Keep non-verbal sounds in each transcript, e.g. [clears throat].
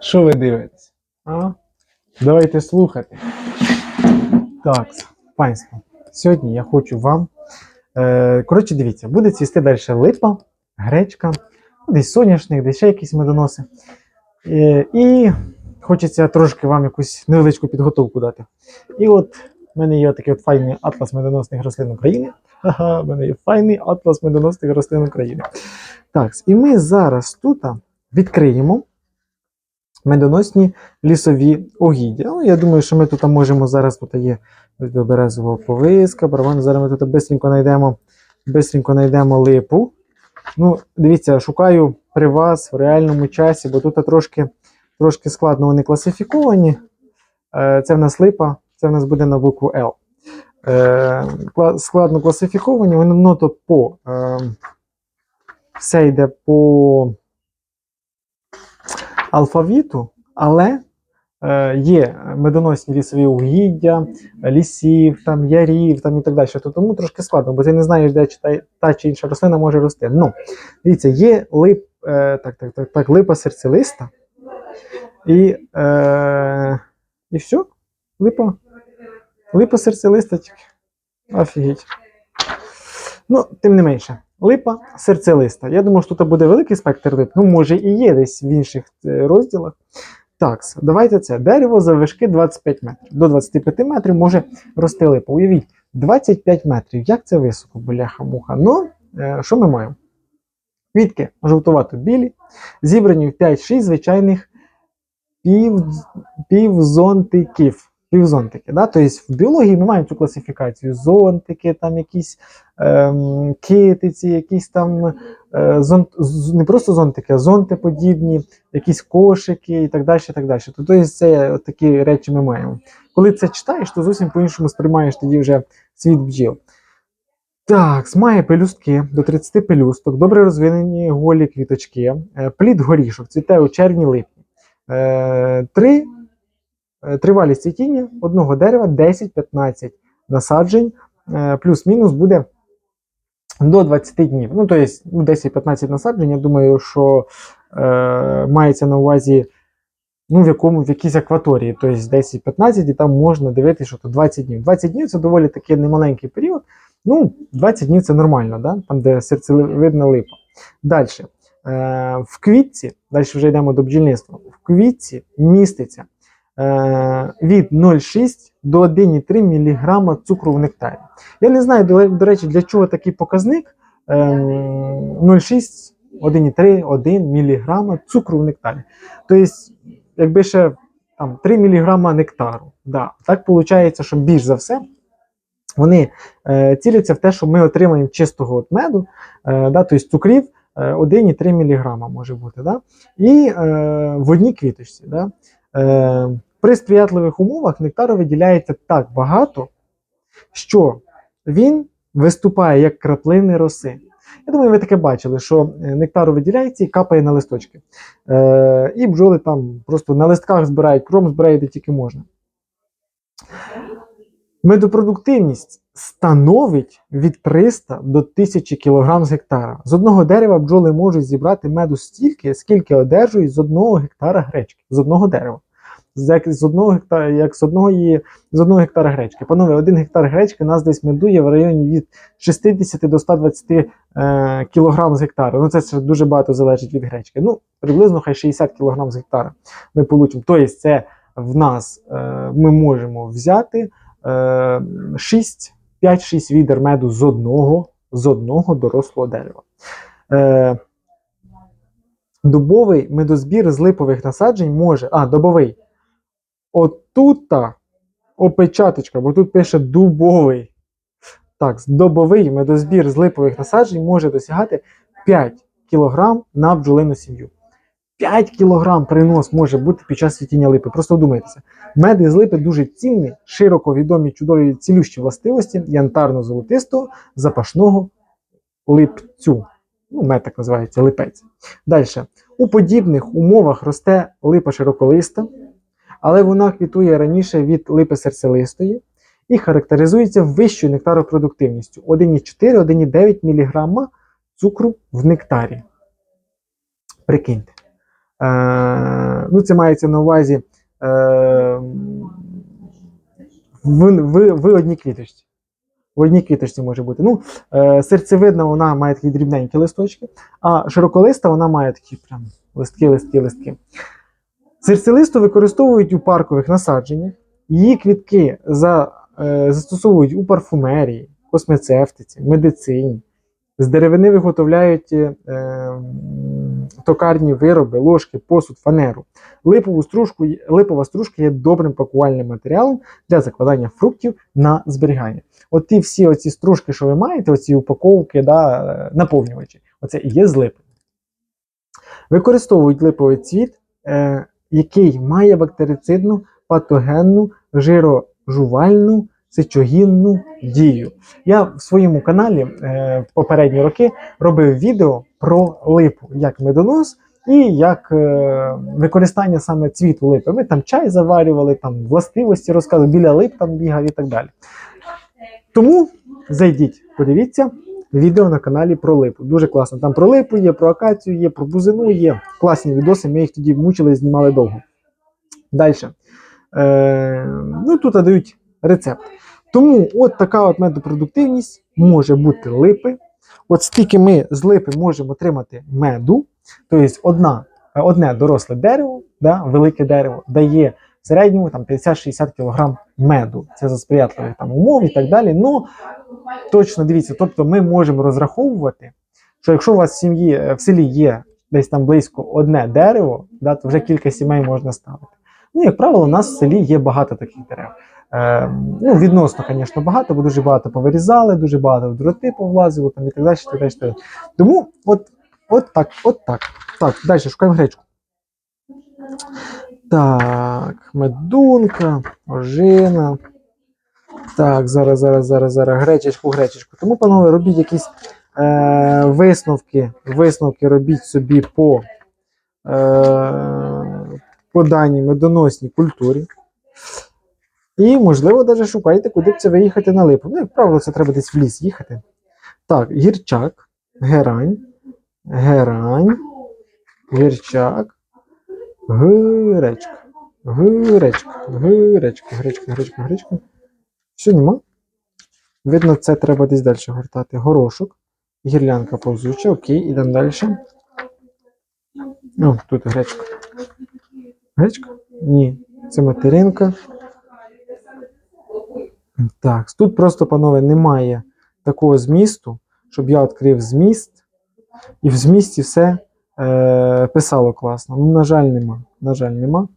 Що ви дивитесь? А? Давайте слухати. Так, панство. Сьогодні я хочу вам. Е, коротше, дивіться, буде цвісти далі липа, гречка, десь соняшник, десь ще якісь медоноси. Е, і хочеться трошки вам якусь невеличку підготовку дати. І от в мене є такий от файний атлас медоносних рослин України. Ха-ха, в мене є файний атлас медоносних рослин України. Так, і ми зараз тут відкриємо медоносні лісові угіддя. Ну, я думаю, що ми тут можемо зараз тут є до повиска, барабан. Зараз ми тут бистренько знайдемо, бистренько знайдемо липу. Ну, дивіться, шукаю при вас в реальному часі, бо тут трошки, трошки складно вони класифіковані. Е, Це в нас липа, це в нас буде на букву L. Е, Складно класифіковані, воно ну, то по. Все йде по алфавіту, але е, є медоносні лісові угіддя, лісів, там, ярів там, і так далі. То тому трошки складно, бо ти не знаєш, де та, та чи інша рослина може рости. Ну, дивіться, є лип, е, так, так, так, так, липа серцелиста. І, е, і все. Липа. Липа серцелиста тільки. Офігеть. Ну, тим не менше. Липа серцелиста. Я думаю, що тут буде великий спектр лип. Ну, може, і є десь в інших е, розділах. Так, давайте це. Дерево завишки 25 метрів. До 25 метрів може рости липа. Уявіть, 25 метрів. Як це високо, бляха-муха? Ну, е, що ми маємо? Квітки жовтувато-білі, зібрані в 5-6 звичайних пів, півзонтиків. Півзонтики. Да? Тобто в біології ми маємо цю класифікацію: зонтики, там якісь ем, китиці, якісь там е, зонт, не просто зонтики, а зонтиподібні, якісь кошики і так далі. Так далі. Тобто це такі речі ми маємо. Коли це читаєш, то зовсім по-іншому сприймаєш тоді вже світ бджіл. Так, має пелюстки до 30 пелюсток, добре розвинені голі квіточки, е, плід горішок, цвіте у червні-липні. Е, три тривалість цвітіння одного дерева 10-15 насаджень, е, плюс-мінус буде до 20 днів. Ну, тобто, ну, 10-15 насаджень, я думаю, що е, мається на увазі ну, в якому в якійсь акваторії, тобто 10-15, і там можна дивитися, що то 20 днів. 20 днів це доволі таки немаленький період. Ну, 20 днів це нормально, да? там, де серцевидна липа. Далі. Е, в квітці, далі вже йдемо до бджільництва. В квітці міститься е, від 0,6 до 1,3 мг цукру в нектарі. Я не знаю, до, речі, для чого такий показник е, 0,6, 1,3, 1 мг цукру в нектарі. Тобто, якби ще там, 3 мг нектару. Да. Так виходить, що більш за все вони е, ціляться в те, що ми отримаємо чистого от меду, е, да, тобто цукрів е, 1,3 мг може бути. Да? І е, в одній квіточці. Да? Е, при сприятливих умовах нектару виділяється так багато, що він виступає як краплини роси. Я думаю, ви таке бачили, що е, нектару виділяється і капає на листочки. Е, і бджоли там просто на листках збирають, кром збирають де тільки можна. Медопродуктивність становить від 300 до 1000 кг з гектара. З одного дерева бджоли можуть зібрати меду стільки, скільки одержують з одного гектара гречки. З одного дерева. Як з одного гектара, як з одного, її- з одного гектара гречки. Панове, один гектар гречки нас десь медує в районі від 60 до 120 е, кг з гектара. Ну це дуже багато залежить від гречки. Ну, приблизно хай 60 кг з гектара ми получимо. Тобто, це в нас е, ми можемо взяти е, 6, 5-6 відер меду з одного, з одного дорослого дерева. Е, добовий медозбір з липових насаджень може. А, добовий. Отут-та опечаточка, бо тут пише дубовий. Так, добовий медозбір з липових насаджень може досягати 5 кг на бджолину сім'ю. 5 кг принос може бути під час цвітіння липи. Просто вдумайтеся. Мед із липи дуже цінний, широко відомі чудові цілющі властивості янтарно-золотистого запашного липцю. Ну, мед так називається липець. Далі. У подібних умовах росте липа широколиста, але вона квітує раніше від липи серцелистої і характеризується вищою нектаропродуктивністю 1,4-1,9 мг цукру в нектарі. Прикиньте. Е, ну, це мається на увазі е, в, в, в одній квіточці. В одній квіточці може бути. Ну, е, серцевидна вона має такі дрібненькі листочки, а широколиста вона має такі прям листки, листки, листки. Серцелисту використовують у паркових насадженнях. Її квітки за, е, застосовують у парфумерії, космецевтиці, медицині. З деревини виготовляють е, токарні вироби, ложки, посуд, фанеру. Липову стружку, липова стружка є добрим пакувальним матеріалом для закладання фруктів на зберігання. От ті всі оці стружки, що ви маєте, оці упаковки, да, е, наповнювачі, оце і є з липи. Використовують липовий цвіт, е, який має бактерицидну, патогенну, жирожувальну, сечогінну дію. Я в своєму каналі е, попередні роки робив відео про липу, як медонос і як е, використання саме цвіту липи. Ми там чай заварювали, там властивості розказували, біля лип там бігав і так далі. Тому зайдіть, подивіться відео на каналі про липу. Дуже класно. Там про липу є, про акацію є, про бузину є. Класні відоси, ми їх тоді мучили, і знімали довго. Далі. Е, ну, тут дають рецепт. Тому от така от медопродуктивність може бути липи. От скільки ми з липи можемо отримати меду, тобто одна, одне доросле дерево, да, велике дерево, дає в середньому там, 50-60 кг меду. Це за сприятливих там, умов і так далі. Ну, точно дивіться, тобто ми можемо розраховувати, що якщо у вас в сім'ї е, в селі є десь там близько одне дерево, да, то вже кілька сімей можна ставити. Ну, як правило, у нас в селі є багато таких дерев. Е, ну, відносно, звісно, багато, бо дуже багато повирізали, дуже багато в дроти повлазило там і так далі. Так далі, так далі. Тому от, от так, от так. Так, далі шукаємо гречку. Так, медунка, ожина. Так, зараз, зараз, зараз, зараз, гречечку, гречечку. Тому, панове, робіть якісь е, висновки, висновки робіть собі по, е, по даній медоносній культурі. І, можливо, навіть шукайте, куди б це виїхати на липу. Ну, як правило, це треба десь в ліс їхати. Так, гірчак, герань, герань, гірчак, гречка, гречка, гречка, гречка, гречка, гречка. Все, нема. Видно, це треба десь далі гортати. Горошок, гірлянка повзуча, окей, ідемо далі. О, тут гречка. Гречка? Ні, це материнка. Так, тут просто, панове, немає такого змісту, щоб я відкрив зміст, і в змісті все е, писало класно. Ну, на жаль, нема. На жаль, нема.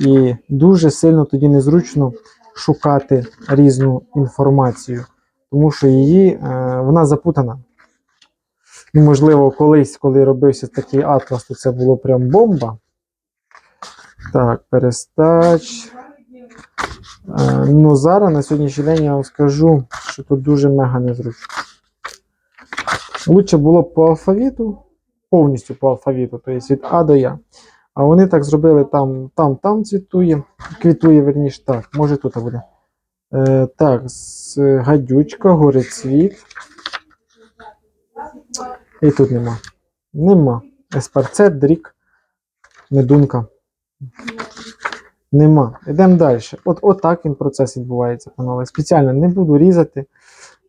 І дуже сильно тоді незручно шукати різну інформацію, тому що її е, вона запутана. Ну, можливо, колись, коли робився такий атлас, то це було прям бомба. Так, перестач. Е, ну, зараз на сьогоднішній день я вам скажу, що тут дуже мега незручно. Лучше було б по алфавіту, повністю по алфавіту, тобто від А до Я. А вони так зробили там, там, там цвітує, квітує, верніше, так, може тут буде. Е, так, гадючка, горецвіт. І тут нема. Нема. Еспарцет, дрік, медунка. Нема. Йдемо далі. От, от він процес відбувається, панове. Спеціально не буду різати.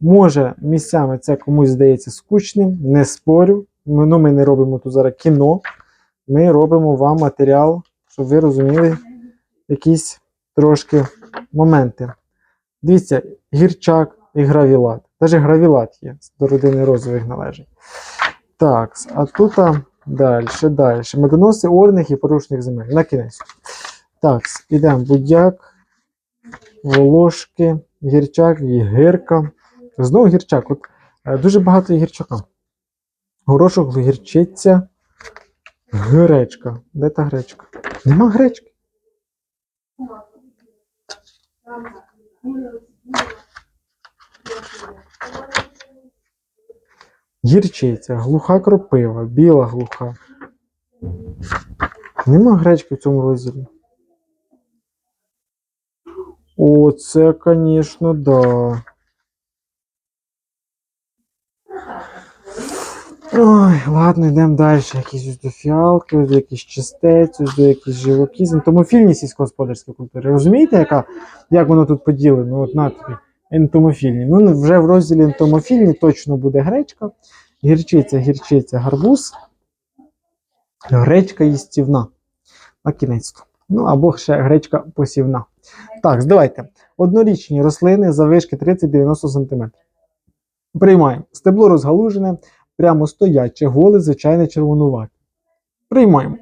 Може, місцями це комусь здається скучним, не спорю. Ну, ми не робимо тут зараз кіно. Ми робимо вам матеріал, щоб ви розуміли якісь трошки моменти. Дивіться, гірчак і гравілат. Навіть гравілат є, до родини розових належить. Так, а тут далі, далі. Медоноси орних і порушних земель. На кінець. Так, ідемо будяк, волошки, гірчак і гірка. Знову гірчак. От, е, дуже багато гірчака. Горошок, гірчиця, гречка. Де та гречка? Нема гречки. Гірчиця, глуха кропива, біла глуха. Нема гречки в цьому розділі. О, це, звісно, да. Ой, ладно, йдемо далі. Якісь до фіалки, якісь чистець, до якісь живокізм. Томофільні сільськогосподарські культури. Розумієте, яка, як воно тут поділено? От на тобі. Ентомофільні. Ну, вже в розділі ентомофільні точно буде гречка, гірчиця, гірчиця, гарбуз, гречка їстівна. На кінець. Ну або ще гречка посівна. Так, давайте. Однорічні рослини завишки 30-90 см. Приймаємо. Стебло розгалужене, прямо стояче, голе, звичайне червонувате. Приймаємо.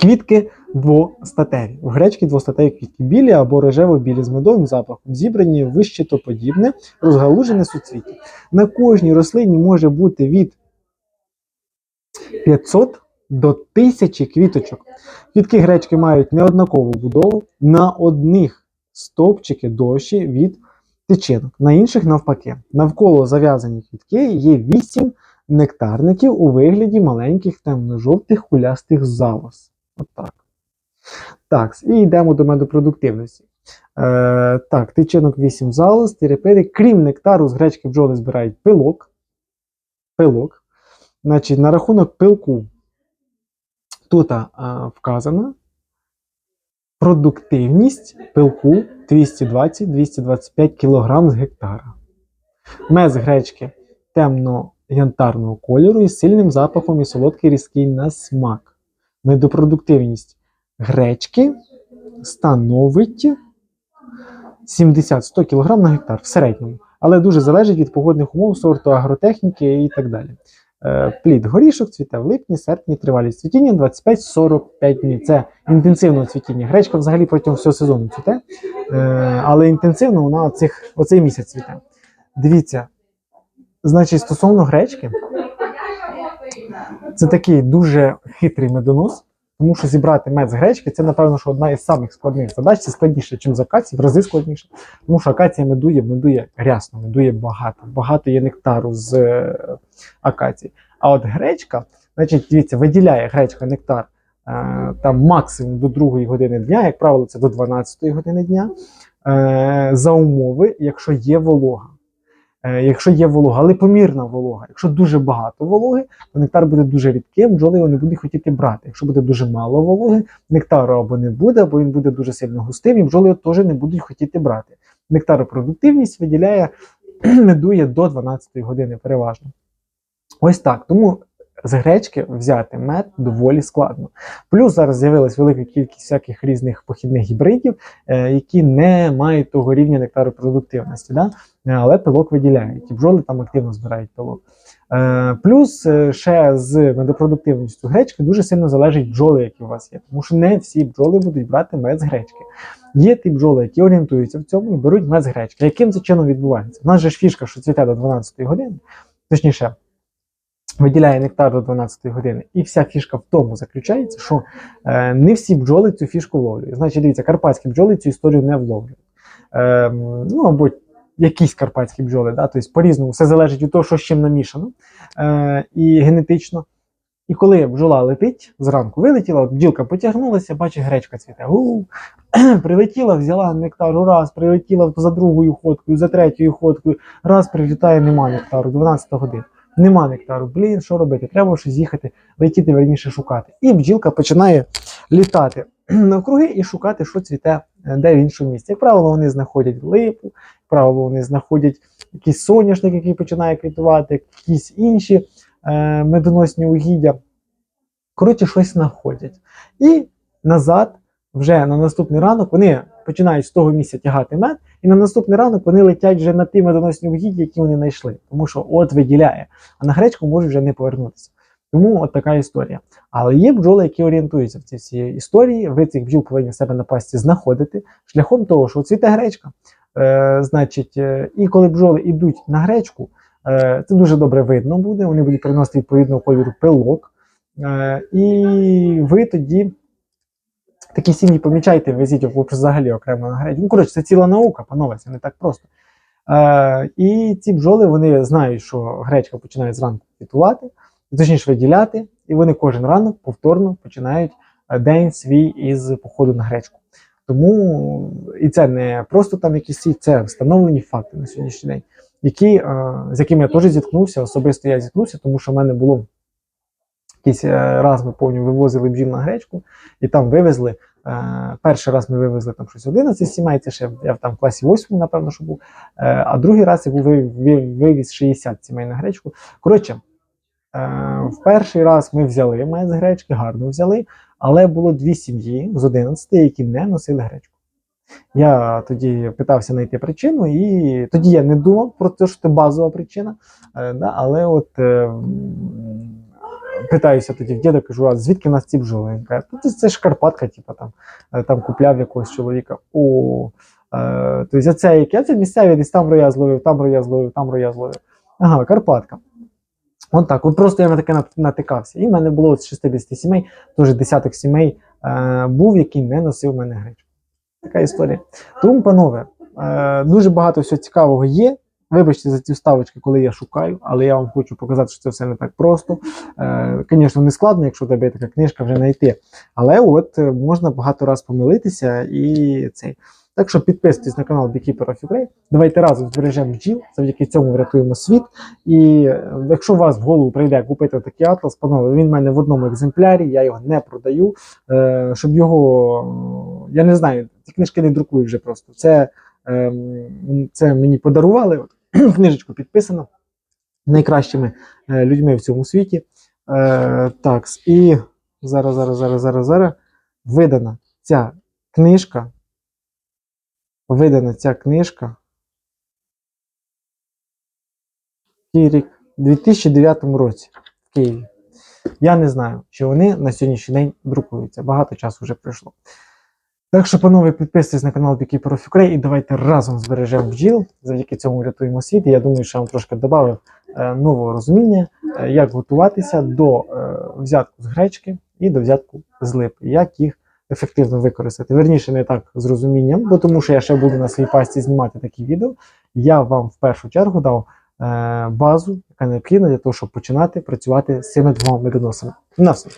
Квітки двостатеві. В гречки двостатеві квітки. Білі або рожево-білі з медовим запахом, зібрані в щитоподібне, розгалужене суцвіття. На кожній рослині може бути від 500 до 1000 квіточок. Квітки гречки мають неоднакову будову, на одних стовпчики довші від тичинок, на інших навпаки. Навколо зав'язані квітки є 8 нектарників у вигляді маленьких темно-жовтих кулястих залоз. Отак. Так, і йдемо до медопродуктивності. Е, так, тичинок 8 залоз, терепири. Крім нектару, з гречки бджоли збирають пилок. Пилок. Значить, на рахунок пилку тут а, вказано продуктивність пилку 220-225 кг з гектара. Мез гречки темно-янтарного кольору із сильним запахом і солодкий різкий на смак. Медопродуктивність гречки становить 70-100 кг на гектар в середньому, але дуже залежить від погодних умов, сорту агротехніки і так далі. Е, Плід горішок цвіте в липні, серпні, тривалість цвітіння 25-45 днів. Це інтенсивне цвітіння. Гречка взагалі протягом всього сезону цвіте, е, але інтенсивно вона цих, оцей місяць цвіте. Дивіться, значить, стосовно гречки, це такий дуже хитрий медонос, тому що зібрати мед з гречки це, напевно, що одна із самих складних задач. Це складніше, ніж з акації, в рази складніше. Тому що акація медує, медує рясно, медує багато. Багато є нектару з е, акації. А от гречка, значить, дивіться, виділяє гречка нектар е, там максимум до 2 години дня, як правило, це до 12 години дня, е, за умови, якщо є волога. Е, Якщо є волога, але помірна волога. Якщо дуже багато вологи, то нектар буде дуже рідким, бджоли його не будуть хотіти брати. Якщо буде дуже мало вологи, нектару або не буде, або він буде дуже сильно густим, і бджоли його теж не будуть хотіти брати. Нектаропродуктивність виділяє, [clears throat] медує до 12 години переважно. Ось так. Тому з гречки взяти мед доволі складно. Плюс зараз з'явилась велика кількість всяких різних похідних гібридів, е, які не мають того рівня нектаропродуктивності. Да? Е, але пилок виділяють, і бджоли там активно збирають пилок. Е, плюс ще з медопродуктивністю гречки дуже сильно залежить бджоли, які у вас є, тому що не всі бджоли будуть брати мед з гречки. Є ті бджоли, які орієнтуються в цьому і беруть мед з гречки. Яким це чином відбувається? У нас же ж фішка, що цвіте до 12 години, точніше, виділяє нектар до 12 години, і вся фішка в тому заключається, що е, не всі бджоли цю фішку вловлюють. Значить, дивіться, карпатські бджоли цю історію не вловлюють. Е, ну або якісь карпатські бджоли, да? тобто по-різному, все залежить від того, що з чим намішано е, і генетично. І коли бджола летить зранку, вилетіла, от бджілка потягнулася, бачить, гречка цвіте. У, [clears throat] прилетіла, взяла нектару, раз, прилетіла за другою ходкою, за третьою ходкою, раз прилітає, нема нектару, 12 годин. Нема нектару. Блін, що робити? Треба щось їхати, летіти верніше шукати. І бджілка починає літати [clears throat] навкруги і шукати, що цвіте е, де в іншому місці. Як правило, вони знаходять липу, як правило, вони знаходять якийсь соняшник, який починає квітувати, якісь інші е, медоносні угіддя. Коротше, щось знаходять. І назад, вже на наступний ранок, вони починають з того місця тягати мед, і на наступний ранок вони летять вже на ті медоносні угіддя, які вони знайшли. Тому що от виділяє, а на гречку можуть вже не повернутися. Тому от така історія. Але є бджоли, які орієнтуються в цій всій історії. Ви цих бджіл повинні себе на пасті знаходити шляхом того, що цвіте гречка. Е, значить, е, і коли бджоли йдуть на гречку, е, це дуже добре видно буде. Вони будуть приносити відповідного кольору пилок. Е, і ви тоді такі сім'ї помічайте, везіть його взагалі окремо на гречку. Ну, коротше, це ціла наука, панове, це не так просто. Е, і ці бджоли вони знають, що гречка починає зранку квітувати, точніше виділяти, і вони кожен ранок повторно починають е, день свій із походу на гречку. Тому і це не просто там якісь ці, це встановлені факти на сьогоднішній день. які, е, з якими я теж зіткнувся. Особисто я зіткнувся, тому що в мене було якийсь е, раз, ми повністю вивозили бджіл на гречку, і там вивезли. е, Перший раз ми вивезли там щось 11 сімей, це ще я там в класі 8, напевно, що був. Е, А другий раз я вивіз 60 сімей на гречку. Коротше, в перший раз ми взяли мед з гречки, гарно взяли, але було дві сім'ї з 11, які не носили гречку. Я тоді питався знайти причину, і тоді я не думав про те, що це базова причина. Але от питаюся тоді в діда, кажу, а звідки нас ці бджоли? Він каже, це, це ж Карпатка, типу, там, е, там купляв якогось чоловіка. О, е, тобто це як це місцеві, десь там роя зловив, там роя зловив, там роя зловив. Ага, Карпатка. От так, от просто я на таке натикався. І в мене було з 60 сімей, теж десяток сімей е, був, який не носив мене гречку. Така історія. Тому, панове, е, дуже багато всього цікавого є. Вибачте за ці вставочки, коли я шукаю, але я вам хочу показати, що це все не так просто. Е, Звісно, не складно, якщо тебе є така книжка, вже знайти. Але от е, можна багато раз помилитися і цей. Так що підписуйтесь на канал Beekeeper of Ukraine. Давайте разом збережемо бджіл, завдяки цьому врятуємо світ. І е, якщо у вас в голову прийде купити такий атлас, панове, він в мене в одному екземплярі, я його не продаю. Е, щоб його, е, я не знаю, ці книжки не друкують вже просто. Це, е, це мені подарували. [clears throat] Книжечку підписано найкращими е, людьми в цьому світі. Е, так, і зараз, зараз, зараз, зараз, зараз видана ця книжка. Видана ця книжка. Рік? У 2009 році в Києві. Я не знаю, чи вони на сьогоднішній день друкуються. Багато часу вже пройшло. Так що, панове, підписуйтесь на канал of Ukraine і давайте разом збережемо бджіл. Завдяки цьому врятуємо світ. Я думаю, що я вам трошки додав е, нового розуміння, е, як готуватися до е, взятку з гречки і до взятку з липи, як їх ефективно використати. Верніше, не так з розумінням, бо тому що я ще буду на своїй пасті знімати такі відео. Я вам в першу чергу дав е, базу, яка необхідна для того, щоб починати працювати з цими двома медоносами. На все.